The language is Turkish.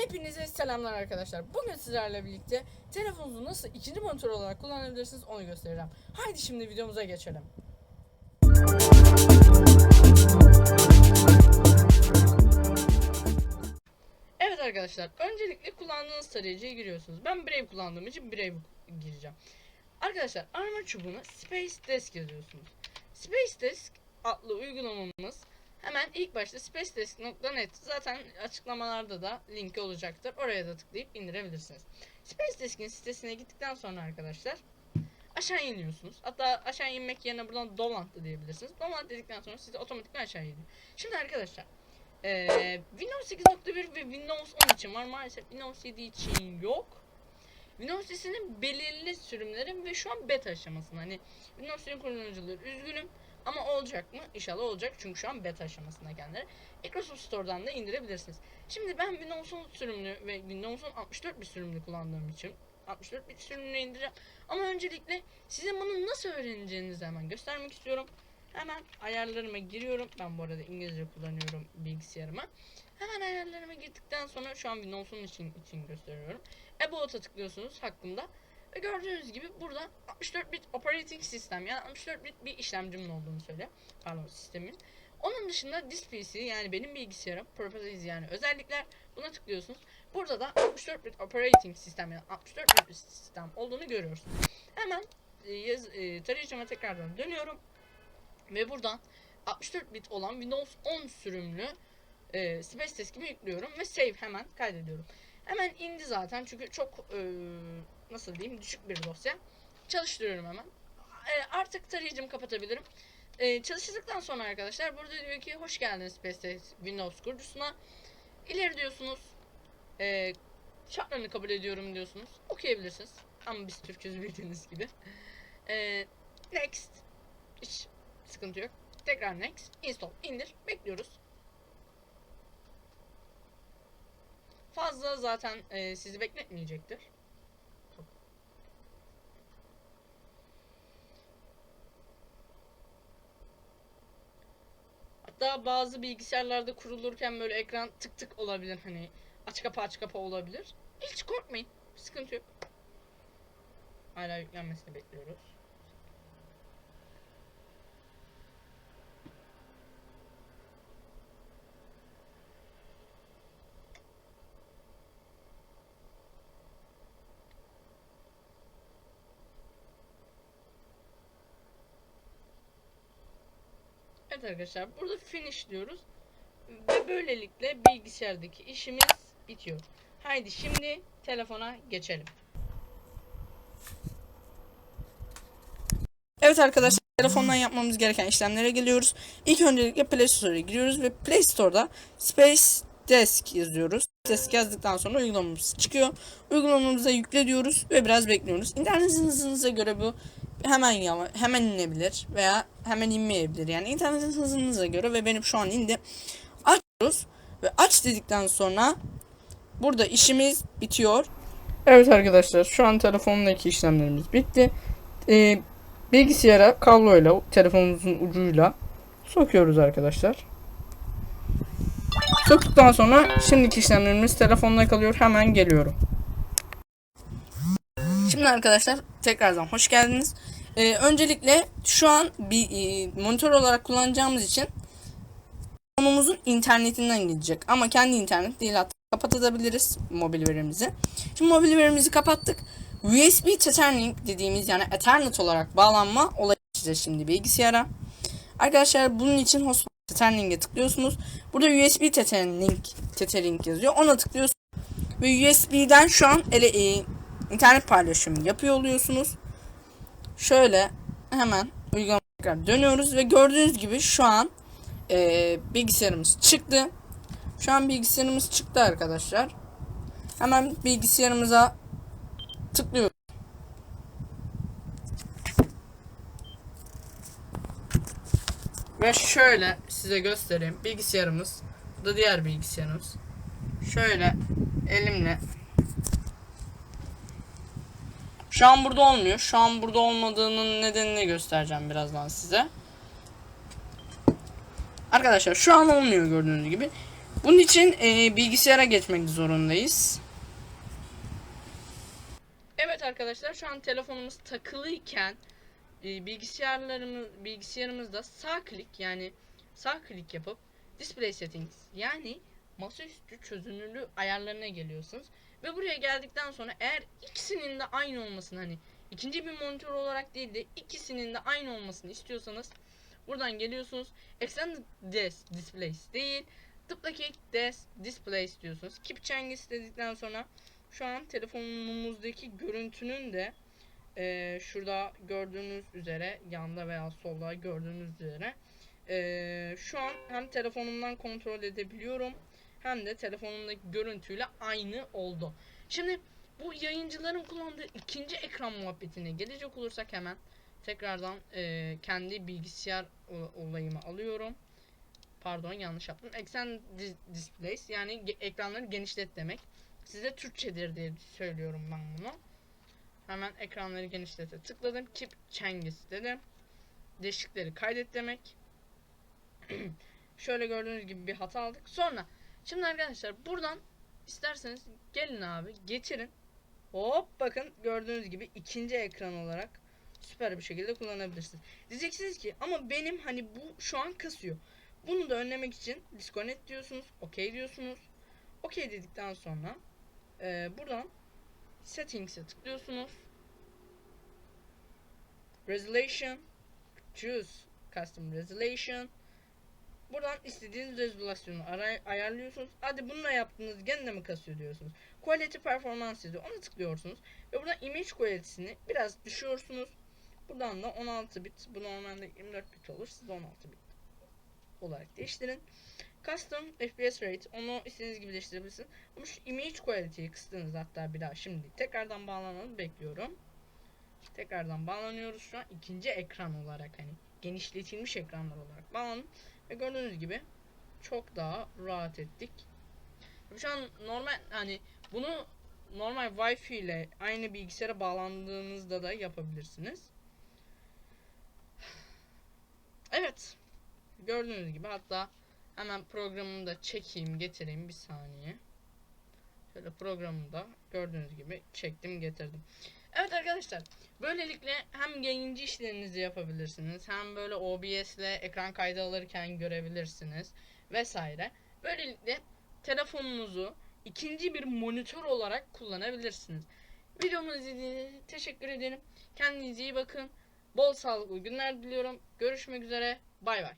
Hepinize selamlar arkadaşlar. Bugün sizlerle birlikte telefonunuzu nasıl ikinci monitör olarak kullanabilirsiniz onu göstereceğim. Haydi şimdi videomuza geçelim. Evet arkadaşlar, öncelikle kullandığınız tarayıcıya giriyorsunuz. Ben Brave kullandığım için Brave gireceğim. Arkadaşlar, arama çubuğuna Space Desk yazıyorsunuz. Space Desk adlı uygulamamız hemen ilk başta spacedesk.net zaten açıklamalarda da linki olacaktır. Oraya da tıklayıp indirebilirsiniz. Space Desk'in sitesine gittikten sonra arkadaşlar aşağı iniyorsunuz. Hatta aşağı inmek yerine buradan da diyebilirsiniz. Dolant dedikten sonra sizi otomatikman aşağı iniyor. Şimdi arkadaşlar ee, Windows 8.1 ve Windows 10 için var. Maalesef Windows 7 için yok. Windows 7'nin belirli sürümleri ve şu an beta aşamasında. Hani Windows 7 kullanıcıları üzgünüm ama olacak mı? İnşallah olacak çünkü şu an beta aşamasında kendileri. Microsoft Store'dan da indirebilirsiniz. Şimdi ben Windows 10 sürümlü ve Windows 10 64 bit sürümlü kullandığım için 64 bit sürümünü indireceğim. Ama öncelikle sizin bunu nasıl öğreneceğinizi hemen göstermek istiyorum. Hemen ayarlarıma giriyorum. Ben bu arada İngilizce kullanıyorum bilgisayarıma. Hemen ayarlarıma girdikten sonra şu an Windows'un için, için gösteriyorum. About'a tıklıyorsunuz hakkında. Ve gördüğünüz gibi burada 64 bit operating sistem yani 64 bit bir işlemcimin olduğunu söylüyor. Pardon sistemin. Onun dışında PC yani benim bilgisayarım properties yani özellikler buna tıklıyorsunuz. Burada da 64 bit operating sistem yani 64 bit sistem olduğunu görüyorsunuz. Hemen e, yaz, e, tarayıcıma tekrardan dönüyorum. Ve buradan 64 bit olan Windows 10 sürümlü e, Space Desk'imi yüklüyorum ve save hemen kaydediyorum. Hemen indi zaten çünkü çok e, nasıl diyeyim düşük bir dosya. Çalıştırıyorum hemen. E, artık tarayıcımı kapatabilirim. E, çalıştırdıktan sonra arkadaşlar burada diyor ki hoş geldiniz Desk Windows kurucusuna. İleri diyorsunuz. E, şartlarını kabul ediyorum diyorsunuz. Okuyabilirsiniz. Ama biz Türkçüz bildiğiniz gibi. E, next. Hiç sıkıntı yok. Tekrar next. Install. indir. Bekliyoruz. Fazla zaten e, sizi bekletmeyecektir. Hatta bazı bilgisayarlarda kurulurken böyle ekran tık tık olabilir hani aç kapa aç kapa olabilir. Hiç korkmayın. Sıkıntı yok. Hala yüklenmesini bekliyoruz. Evet arkadaşlar burada finish diyoruz. Ve böylelikle bilgisayardaki işimiz bitiyor. Haydi şimdi telefona geçelim. Evet arkadaşlar telefondan yapmamız gereken işlemlere geliyoruz. İlk öncelikle Play Store'a giriyoruz ve Play Store'da Space Desk yazıyoruz. Desk yazdıktan sonra uygulamamız çıkıyor. Uygulamamıza yükle diyoruz ve biraz bekliyoruz. İnternet hızınıza göre bu hemen yava, hemen inebilir veya hemen inmeyebilir. Yani internetin hızınıza göre ve benim şu an indi. Açıyoruz ve aç dedikten sonra burada işimiz bitiyor. Evet arkadaşlar şu an telefondaki işlemlerimiz bitti. Ee, bilgisayara kabloyla telefonumuzun ucuyla sokuyoruz arkadaşlar. Soktuktan sonra şimdiki işlemlerimiz telefonla kalıyor. Hemen geliyorum. Şimdi arkadaşlar tekrardan hoş geldiniz. Ee, öncelikle şu an bir e, monitör olarak kullanacağımız için telefonumuzun internetinden gidecek. Ama kendi internet değil hatta kapatabiliriz mobil verimizi. Şimdi mobil verimizi kapattık. USB Tethering dediğimiz yani Ethernet olarak bağlanma olayı size şimdi bilgisayara. Arkadaşlar bunun için Hotspot Tethering'e tıklıyorsunuz. Burada USB Tethering, Tethering yazıyor. Ona tıklıyorsunuz. Ve USB'den şu an ele, e, internet paylaşımı yapıyor oluyorsunuz. Şöyle hemen uygulamaya tekrar dönüyoruz ve gördüğünüz gibi şu an e, bilgisayarımız çıktı. Şu an bilgisayarımız çıktı arkadaşlar. Hemen bilgisayarımıza tıklıyoruz. Ve şöyle size göstereyim. Bilgisayarımız. Bu da diğer bilgisayarımız. Şöyle elimle şu an burada olmuyor. Şu an burada olmadığının nedenini göstereceğim birazdan size. Arkadaşlar şu an olmuyor gördüğünüz gibi. Bunun için e, bilgisayara geçmek zorundayız. Evet arkadaşlar şu an telefonumuz takılıyken e, bilgisayarlarımız bilgisayarımızda sağ klik yani sağ klik yapıp display settings yani masaüstü çözünürlüğü ayarlarına geliyorsunuz ve buraya geldikten sonra eğer ikisinin de aynı olmasını hani ikinci bir monitör olarak değil de ikisinin de aynı olmasını istiyorsanız buradan geliyorsunuz. Extended des displays değil duplicate des displays diyorsunuz keep changes dedikten sonra şu an telefonumuzdaki görüntünün de eee, şurada gördüğünüz üzere yanda veya solda gördüğünüz üzere eee, şu an hem telefonumdan kontrol edebiliyorum hem de telefonumdaki görüntüyle aynı oldu. Şimdi bu yayıncıların kullandığı ikinci ekran muhabbetine gelecek olursak hemen tekrardan eee, kendi bilgisayar olayımı alıyorum. Pardon yanlış yaptım. Dis- displays yani ekranları genişlet demek. Size Türkçedir diye söylüyorum ben bunu. Hemen ekranları genişlete tıkladım. Keep changes dedim. Değişikleri kaydet demek. Şöyle gördüğünüz gibi bir hata aldık. Sonra şimdi arkadaşlar buradan isterseniz gelin abi getirin. Hop bakın gördüğünüz gibi ikinci ekran olarak süper bir şekilde kullanabilirsiniz. Diyeceksiniz ki ama benim hani bu şu an kasıyor. Bunu da önlemek için disconnect diyorsunuz. OK diyorsunuz. OK dedikten sonra ee, buradan settings'e tıklıyorsunuz. Resolution choose custom resolution Buradan istediğiniz rezolasyonu ayarlıyorsunuz. Hadi bunu da yaptınız gene mi kasıyor diyorsunuz. Quality performance diyor. Ona tıklıyorsunuz. Ve buradan image quality'sini biraz düşüyorsunuz. Buradan da 16 bit. Bu normalde 24 bit olur. Siz de 16 bit olarak değiştirin. Custom FPS rate onu istediğiniz gibi değiştirebilirsiniz. Ama şu image quality'yi kıstınız hatta bir daha şimdi tekrardan bağlanalım bekliyorum. Tekrardan bağlanıyoruz şu an ikinci ekran olarak hani genişletilmiş ekranlar olarak bağlanın ve gördüğünüz gibi çok daha rahat ettik. Şu an normal hani bunu normal Wi-Fi ile aynı bilgisayara bağlandığınızda da yapabilirsiniz. Evet. Gördüğünüz gibi hatta Hemen programımı da çekeyim getireyim bir saniye. Şöyle programımı da gördüğünüz gibi çektim getirdim. Evet arkadaşlar böylelikle hem yayıncı işlerinizi yapabilirsiniz hem böyle OBS ile ekran kaydı alırken görebilirsiniz vesaire. Böylelikle telefonunuzu ikinci bir monitör olarak kullanabilirsiniz. Videomu izlediğiniz için teşekkür ederim. Kendinize iyi bakın. Bol sağlıklı günler diliyorum. Görüşmek üzere. Bay bay.